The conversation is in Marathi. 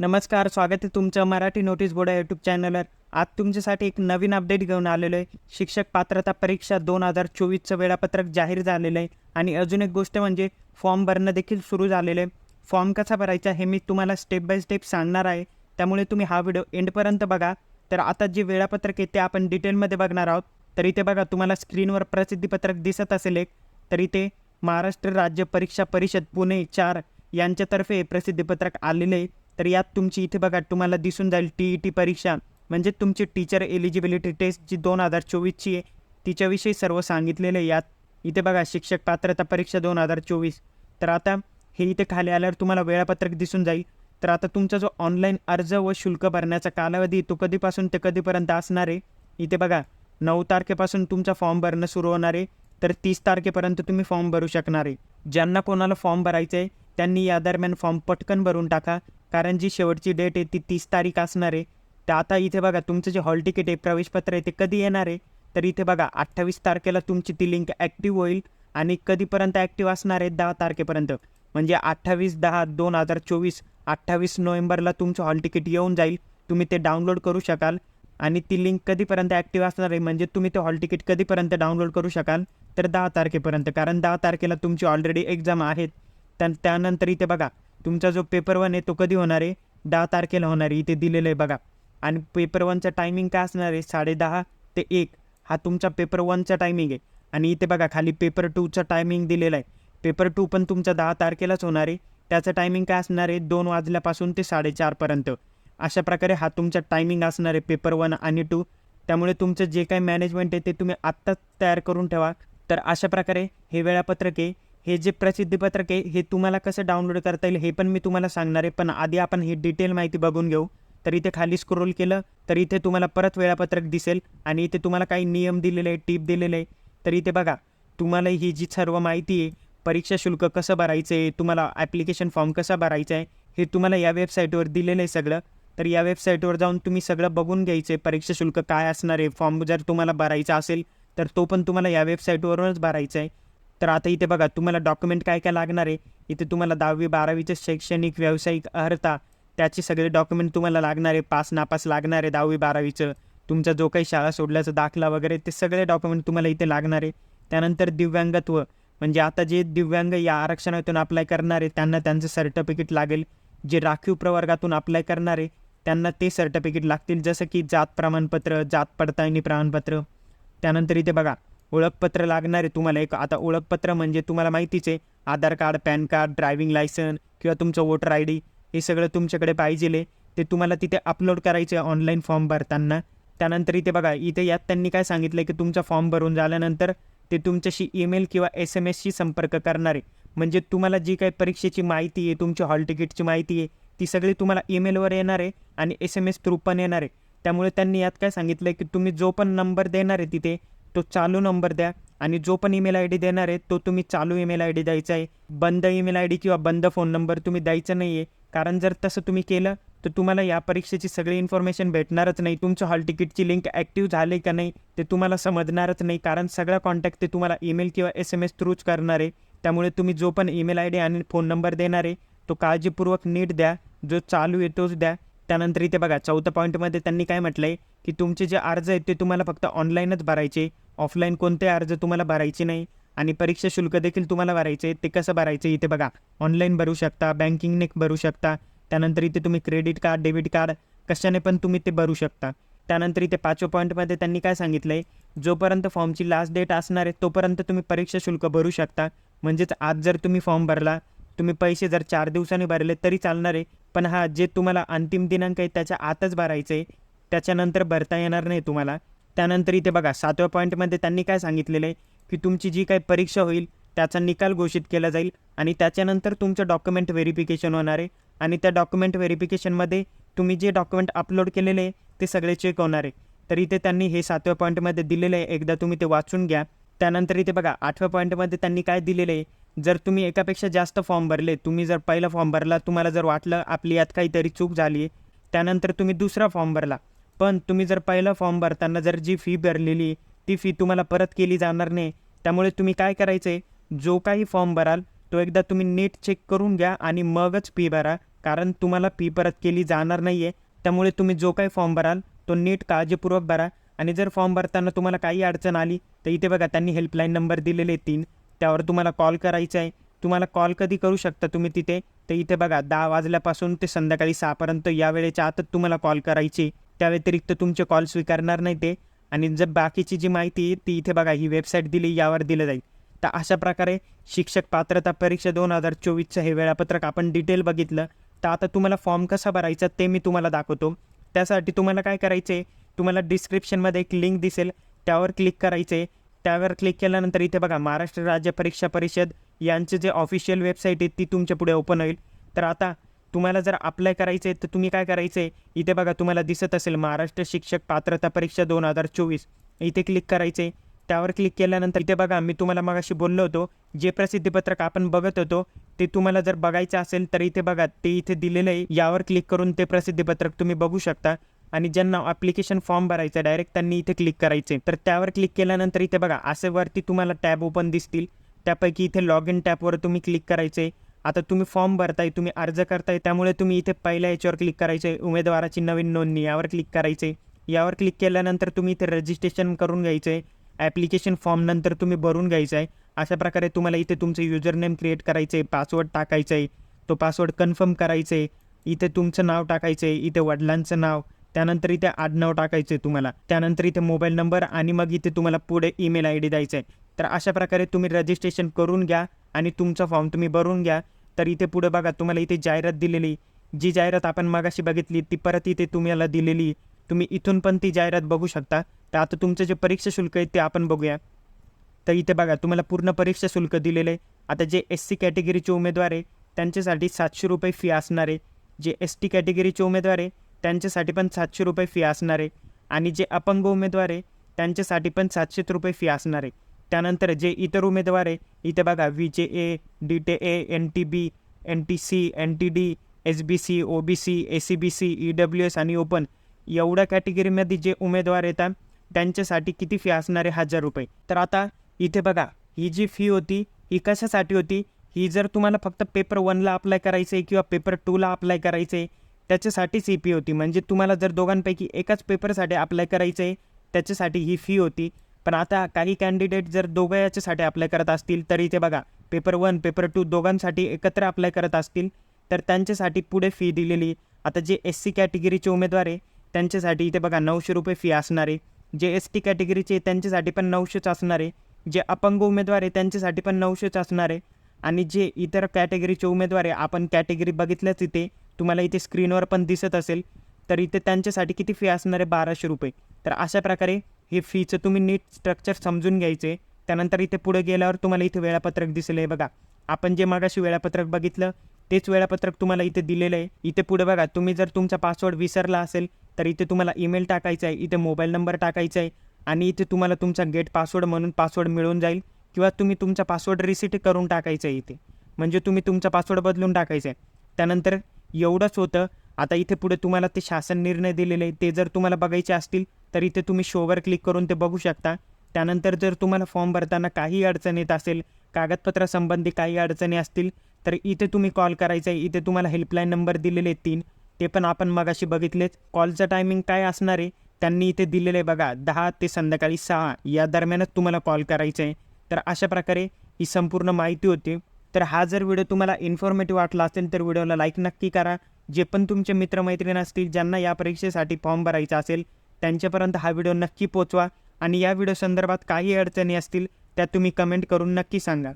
नमस्कार स्वागत आहे तुमचं मराठी नोटीस बोर्ड यूट्यूब चॅनलवर आज तुमच्यासाठी एक नवीन अपडेट घेऊन आलेलो आहे. शिक्षक पात्रता परीक्षा दोन हजार चोवीसचं वेळापत्रक जाहीर झालेलं आहे. आणि अजून एक गोष्ट म्हणजे फॉर्म भरणं देखील सुरू झालेलं आहे. फॉर्म कसा भरायचा हे मी तुम्हाला स्टेप बाय स्टेप सांगणार आहे. त्यामुळे तुम्ही हा व्हिडिओ एंडपर्यंत बघा. तर आता जे वेळापत्रक आहे ते आपण डिटेलमध्ये बघणार आहोत. तर इथे बघा तुम्हाला स्क्रीनवर प्रसिद्धीपत्रक दिसत असेल एक. तर इथे महाराष्ट्र राज्य परीक्षा परिषद पुणे चार यांच्यातर्फे प्रसिद्धीपत्रक आलेले आहे. तर यात तुमची इथे बघा तुम्हाला दिसून जाईल टी ई टी परीक्षा. म्हणजे तुमची टीचर एलिजिबिलिटी टेस्ट जी दोन हजार चोवीसची आहे तिच्याविषयी सर्व सांगितलेलं आहे यात. इथे बघा शिक्षक पात्रता परीक्षा दोन हजार चोवीस. तर आता हे इथे खाली आल्यावर तुम्हाला वेळापत्रक दिसून जाईल. तर आता तुमचा जो ऑनलाईन अर्ज व शुल्क भरण्याचा कालावधी तो कधीपासून ते कधीपर्यंत असणार आहे? इथे बघा नऊ तारखेपासून तुमचा फॉर्म भरणं सुरू होणार आहे. तर तीस तारखेपर्यंत तुम्ही फॉर्म भरू शकणार आहे. ज्यांना कोणाला फॉर्म भरायचं आहे त्यांनी या दरम्यान फॉर्म पटकन भरून टाका. कारण जी शेवटची डेट आहे ती तीस तारीख असणार आहे. तर आता इथे बघा तुमचं जे हॉल तिकीट आहे प्रवेशपत्र आहे ते कधी येणार आहे? तर इथे बघा अठ्ठावीस तारखेला तुमची ती लिंक ॲक्टिव्ह होईल आणि कधीपर्यंत ॲक्टिव्ह असणार आहे? दहा तारखेपर्यंत. म्हणजे अठ्ठावीस दहा दोन हजार चोवीस अठ्ठावीस नोव्हेंबरला तुमचं हॉल तिकीट येऊन जाईल. तुम्ही ते डाउनलोड करू शकाल आणि ती लिंक कधीपर्यंत ॲक्टिव्ह असणार आहे? म्हणजे तुम्ही ते हॉल तिकीट कधीपर्यंत डाउनलोड करू शकाल? तर दहा तारखेपर्यंत. कारण दहा तारखेला तुमची ऑलरेडी एक्झाम आहेत. त्या त्यानंतर इथे बघा तुमचा जो पेपर वन आहे तो कधी होणार आहे? दहा तारखेला होणार आहे. इथे दिलेलं आहे बघा. आणि पेपर वनचा टायमिंग काय असणार आहे? साडेदहा ते एक. हा तुमचा पेपर वनचा टायमिंग आहे. आणि इथे बघा खाली पेपर टूचा टायमिंग दिलेला आहे. पेपर टू पण तुमचा दहा तारखेलाच होणार आहे. त्याचं टायमिंग काय असणार आहे? दोन वाजल्यापासून ते साडेचारपर्यंत अशा प्रकारे हा तुमचा टायमिंग असणार आहे पेपर वन आणि टू त्यामुळे तुमचं जे काही मॅनेजमेंट आहे ते तुम्ही आत्ताच तयार करून ठेवा. तर अशा प्रकारे हे वेळापत्रक आहे. हे जे प्रसिद्धीपत्रक आहे हे तुम्हाला कसं डाउनलोड करता येईल हे पण मी तुम्हाला सांगणार आहे. पण आधी आपण ही डिटेल माहिती बघून घेऊ. तर इथे खाली स्क्रोल केलं तर इथे तुम्हाला परत वेळापत्रक दिसेल. आणि इथे तुम्हाला काही नियम दिलेले आहे टीप दिलेले आहे तर इथे बघा तुम्हाला ही जी सर्व माहिती आहे परीक्षा शुल्क कसं भरायचं आहे तुम्हाला ॲप्लिकेशन फॉर्म कसा भरायचा आहे हे तुम्हाला या वेबसाईटवर दिलेलं आहे सगळं. तर या वेबसाईटवर जाऊन तुम्ही सगळं बघून घ्यायचं आहे परीक्षा शुल्क काय असणार आहे फॉर्म जर तुम्हाला भरायचा असेल तर तो पण तुम्हाला या वेबसाईटवरूनच भरायचा आहे. तर आता इथे बघा तुम्हाला डॉक्युमेंट काय काय लागणार आहे? इथे तुम्हाला दहावी बारावीचं शैक्षणिक व्यावसायिक अर्हता त्याचे सगळे डॉक्युमेंट तुम्हाला लागणार आहे. पास नापास लागणार आहे दहावी बारावीचं. तुमचा जो काही शाळा सोडल्याचा दाखला वगैरे ते सगळे डॉक्युमेंट तुम्हाला इथे लागणार आहे. त्यानंतर दिव्यांगत्व. म्हणजे आता जे दिव्यांग या आरक्षणातून अप्लाय करणार आहे त्यांना त्यांचं सर्टिफिकेट लागेल. जे राखीव प्रवर्गातून अप्लाय करणार आहे त्यांना ते सर्टिफिकेट लागतील. जसं की जात प्रमाणपत्र जात पडताळणी प्रमाणपत्र. त्यानंतर इथे बघा ओळखपत्र लागणार आहे तुम्हाला एक आता ओळखपत्र म्हणजे तुम्हाला माहितीच आहे. Aadhaar card PAN card driving license किंवा तुमचं वोटर आय डी हे सगळं तुमच्याकडे पाहिजे ते तुम्हाला तिथे अपलोड करायचं आहे ऑनलाईन फॉर्म भरताना. त्यानंतर इथे बघा इथे यात त्यांनी काय सांगितलं की तुमचा फॉर्म भरून झाल्यानंतर ते तुमच्याशी ईमेल किंवा एस एम एसशी संपर्क करणार आहे. म्हणजे तुम्हाला जी काही परीक्षेची माहिती आहे तुमची हॉल तिकीटची माहिती आहे ती सगळी तुम्हाला ईमेलवर येणार आहे आणि एस एम एस थ्रू पण येणार आहे. त्यामुळे त्यांनी यात काय सांगितलं की तुम्ही जो पण नंबर देणार आहे तिथे तो चालू नंबर द्या. आणि जो पण ईमेल आय डी देणार आहे तो तुम्ही चालू ईमेल आय डी द्यायचा आहे. बंद ईमेल आय डी किंवा बंद फोन नंबर तुम्ही द्यायचा नाही आहे कारण जर तसं तुम्ही केलं तर तुम्हाला या परीक्षेची सगळी इन्फॉर्मेशन भेटणारच नाही. तुमचं हॉल तिकीटची लिंक ॲक्टिव्ह झाली का नाही ते तुम्हाला समजणारच नाही. कारण सगळा कॉन्टॅक्ट ते तुम्हाला ईमेल किंवा एस एम एस थ्रूच करणार आहे. त्यामुळे तुम्ही जो पण ईमेल आय डी आणि फोन नंबर देणार आहे तो काळजीपूर्वक नीट द्या. जो चालू आहे तोच द्या. त्यानंतर इथे बघा चौथ्या पॉईंटमध्ये त्यांनी काय म्हटलं आहे की तुमचे जे अर्ज आहेत ते तुम्हाला फक्त ऑनलाईनच भरायचे. ऑफलाईन कोणते अर्ज तुम्हाला भरायचे नाही आणि परीक्षा शुल्क देखील तुम्हाला भरायचे ते कसं भरायचं इथे बघा. ऑनलाईन भरू शकता बँकिंगने भरू शकता. त्यानंतर इथे तुम्ही क्रेडिट कार्ड डेबिट कार्ड कशाने पण तुम्ही ते भरू शकता. त्यानंतर इथे पाचव्या पॉईंटमध्ये त्यांनी काय सांगितलं आहे जोपर्यंत फॉर्मची लास्ट डेट असणार आहे तोपर्यंत तुम्ही परीक्षा शुल्क भरू शकता. म्हणजेच आज जर तुम्ही फॉर्म भरला तुम्ही पैसे जर चार दिवसांनी भरले तरी चालणार आहे. पण हा जे तुम्हाला अंतिम दिनांक आहे त्याच्या आतच भरायचं आहे. त्याच्यानंतर भरता येणार नाही तुम्हाला. त्यानंतर इथे बघा सातव्या पॉईंटमध्ये त्यांनी काय सांगितलेलं आहे? की तुमची जी काही परीक्षा होईल त्याचा निकाल घोषित केला जाईल आणि त्याच्यानंतर तुमचं डॉक्युमेंट व्हेरिफिकेशन होणार आहे. आणि त्या डॉक्युमेंट व्हेरिफिकेशनमध्ये तुम्ही जे डॉक्युमेंट अपलोड केलेले आहे ते सगळे चेक होणार आहे. तर इथे त्यांनी हे सातव्या पॉईंटमध्ये दिलेलं आहे. एकदा तुम्ही ते वाचून घ्या. त्यानंतर इथे बघा आठव्या पॉईंटमध्ये त्यांनी काय दिलेलं आहे? जर तुम्ही एकापेक्षा जास्त फॉर्म भरले तुम्ही जर पहिला फॉर्म भरला तुम्हाला जर वाटलं आपली यात काहीतरी चूक झाली आहे त्यानंतर तुम्ही दुसरा फॉर्म भरला पण तुम्ही जर पहिला फॉर्म भरताना जर जी फी भरलेली ती फी तुम्हाला परत केली जाणार नाही. त्यामुळे तुम्ही काय करायचं आहे जो काही फॉर्म भराल तो एकदा तुम्ही नीट चेक करून घ्या आणि मगच फी भरा. कारण तुम्हाला फी परत केली जाणार नाही आहे त्यामुळे तुम्ही जो काही फॉर्म भराल तो नीट काळजीपूर्वक भरा. आणि जर फॉर्म भरताना तुम्हाला काही अडचण आली तर इथे बघा त्यांनी हेल्पलाईन नंबर दिलेले तीन. त्यावर तुम्हाला कॉल करायचा आहे. तुम्हाला कॉल कधी करू शकता तुम्ही तिथे? तर इथे बघा दहा वाजल्यापासून ते संध्याकाळी सहापर्यंत या वेळेच्या आतच तुम्हाला कॉल करायची. त्या व्यतिरिक्त तुमचे कॉल स्वीकारणार नाही ते. आणि जर बाकीची जी माहिती आहे ती इथे बघा ही वेबसाईट दिली यावर दिलं जाईल. तर अशा प्रकारे शिक्षक पात्रता परीक्षा दोन हजार चोवीसचं हे वेळापत्रक आपण डिटेल बघितलं. तर आता तुम्हाला फॉर्म कसा भरायचा ते मी तुम्हाला दाखवतो. त्यासाठी तुम्हाला काय करायचं आहे तुम्हाला डिस्क्रिप्शनमध्ये एक लिंक दिसेल. त्यावर क्लिक करायचं आहे त्यावर क्लिक केल्यानंतर इथे बघा महाराष्ट्र राज्य परीक्षा परिषद यांचे जे ऑफिशियल वेबसाईट आहे ती तुमच्यापुढे ओपन होईल. तर आता तुम्हाला जर अप्लाय करायचं आहे तर तुम्ही काय करायचं आहे इथे बघा तुम्हाला दिसत असेल महाराष्ट्र शिक्षक पात्रता परीक्षा दोन हजार चोवीस. इथे क्लिक करायचं आहे त्यावर क्लिक केल्यानंतर इथे बघा मी तुम्हाला मगाशी बोललो होतो जे प्रसिद्धीपत्रक आपण बघत होतो ते तुम्हाला जर बघायचं असेल तर इथे बघा ते इथे दिलेलं आहे. यावर क्लिक करून ते प्रसिद्धीपत्रक तुम्ही बघू शकता. आणि ज्यांना ॲप्लिकेशन फॉर्म भरायचं डायरेक्ट त्यांनी इथे क्लिक करायचे तर त्यावर क्लिक केल्यानंतर इथे बघा असे वरती तुम्हाला टॅब ओपन दिसतील. त्यापैकी इथे लॉग इन टॅबवर तुम्ही क्लिक करायचे आता तुम्ही फॉर्म भरताय तुम्ही अर्ज करताय त्यामुळे तुम्ही इथे पहिल्या याच्यावर क्लिक करायचे उमेदवाराची नवीन नोंदणी यावर क्लिक करायचे. यावर क्लिक केल्यानंतर तुम्ही इथे रजिस्ट्रेशन करून घ्यायचं आहे ॲप्लिकेशन फॉर्म नंतर तुम्ही भरून घ्यायचं आहे अशा प्रकारे तुम्हाला इथे तुमचं युजर नेम क्रिएट करायचं आहे पासवर्ड टाकायचं आहे तो पासवर्ड कन्फर्म करायचं आहे इथे तुमचं नाव टाकायचं आहे इथे वडिलांचं नाव त्यानंतर इथे आडनाव टाकायचं आहे तुम्हाला. त्यानंतर इथे मोबाईल नंबर आणि मग इथे तुम्हाला पुढे ईमेल आय डी द्यायचं आहे तर अशा प्रकारे तुम्ही रजिस्ट्रेशन करून घ्या आणि तुमचा फॉर्म तुम्ही भरून घ्या. तर इथे पुढे बघा तुम्हाला इथे जाहिरात दिलेली. जी जाहिरात आपण मगाशी बघितली ती परत इथे तुम्हाला दिलेली. तुम्ही इथून पण ती जाहिरात बघू शकता. तर आता तुमचं जे परीक्षा शुल्क आहे ते आपण बघूया. तर इथे बघा तुम्हाला पूर्ण परीक्षा शुल्क दिलेलं. आहे आता जे एस सी कॅटेगरीचे उमेदवार आहे त्यांच्यासाठी सातशे रुपये फी असणार आहे. जे एस टी कॅटेगरीचे उमेदवार आहे त्यांच्यासाठी पण सातशे रुपये फी असणार आहे. आणि जे अपंग उमेदवार आहे त्यांच्यासाठी पण सातशे रुपये फी असणार आहे. त्यानंतर जे इतर उमेदवार आहे इथे बघा V J A D T A N T B N T C N T D S B C O B C A C B C E W S आणि ओपन एवढ्या कॅटेगरीमध्ये जे उमेदवार येतात त्यांच्यासाठी किती फी असणार आहे हजार रुपये? तर आता इथे बघा ही जी फी होती ही कशासाठी होती? ही जर तुम्हाला फक्त पेपर वनला अप्लाय करायचं आहे किंवा पेपर टूला अप्लाय करायचं आहे त्याच्यासाठीच ही फी होती. म्हणजे तुम्हाला जर दोघांपैकी एकाच पेपरसाठी अप्लाय करायचं आहे त्याच्यासाठी ही फी होती. पण आता काही कॅन्डिडेट जर दोघं याच्यासाठी अप्लाय करत असतील तर इथे बघा पेपर वन पेपर टू दोघांसाठी एकत्र अप्लाय करत असतील तर त्यांच्यासाठी पुढे फी दिलेली आता जे एस सी कॅटेगरीचे उमेदवार आहे त्यांच्यासाठी इथे बघा नऊशे रुपये फी असणार आहे. जे एस टी कॅटेगरीचे त्यांच्यासाठी पण नऊशेच असणार आहे. जे अपंग उमेदवार आहे त्यांच्यासाठी पण नऊशेच असणार आहे. आणि जे इतर कॅटेगरीचे उमेदवार आहे आपण कॅटेगरी बघितल्याच इथे तुम्हाला इथे स्क्रीनवर पण दिसत असेल तर इथे त्यांच्यासाठी किती फी असणार आहे? बाराशे रुपये. तर अशा प्रकारे हे फीचं तुम्ही नीट स्ट्रक्चर समजून घ्यायचे. त्यानंतर इथे पुढे गेल्यावर तुम्हाला इथे वेळापत्रक दिसेल आहे बघा. आपण जे मगाशी वेळापत्रक बघितलं तेच वेळापत्रक तुम्हाला इथे दिलेलं आहे. इथे पुढे बघा तुम्ही जर तुमचा पासवर्ड विसरला असेल तर इथे तुम्हाला ईमेल टाकायचा आहे इथे मोबाईल नंबर टाकायचा आहे आणि इथे तुम्हाला तुमचा गेट पासवर्ड म्हणून पासवर्ड मिळून जाईल किंवा तुम्ही तुमचा पासवर्ड रिसिट करून टाकायचा आहे इथे. म्हणजे तुम्ही तुमचा पासवर्ड बदलून टाकायचा आहे. त्यानंतर एवढंच होतं आता इथे पुढे तुम्हाला ते शासन निर्णय दिलेले आहे. ते जर तुम्हाला बघायचे असतील तर इथे तुम्ही शोवर क्लिक करून ते बघू शकता. त्यानंतर जर तुम्हाला फॉर्म भरताना काही अडचण येत असेल कागदपत्रासंबंधी काही अडचणी असतील तर इथे तुम्ही कॉल करायचा आहे. इथे तुम्हाला हेल्पलाईन नंबर दिलेले तीन. ते पण आपण मगाशी बघितलेच कॉलचं टायमिंग काय असणार आहे त्यांनी इथे दिलेलं आहे बघा. दहा ते संध्याकाळी सहा या दरम्यानच तुम्हाला कॉल करायचा आहे. तर अशा प्रकारे ही संपूर्ण माहिती होती. तर हा जर व्हिडिओ तुम्हाला इन्फॉर्मेटिव्ह वाटला असेल तर व्हिडिओला लाईक नक्की करा. जे पण तुमचे मित्रमैत्रीण असतील ज्यांना या परीक्षेसाठी फॉर्म भरायचा असेल त्यांच्यापर्यंत हा व्हिडिओ नक्की पोचवा. आणि या व्हिडिओ संदर्भात काही अडचणी असतील त्या तुम्ही कमेंट करून नक्की सांगा.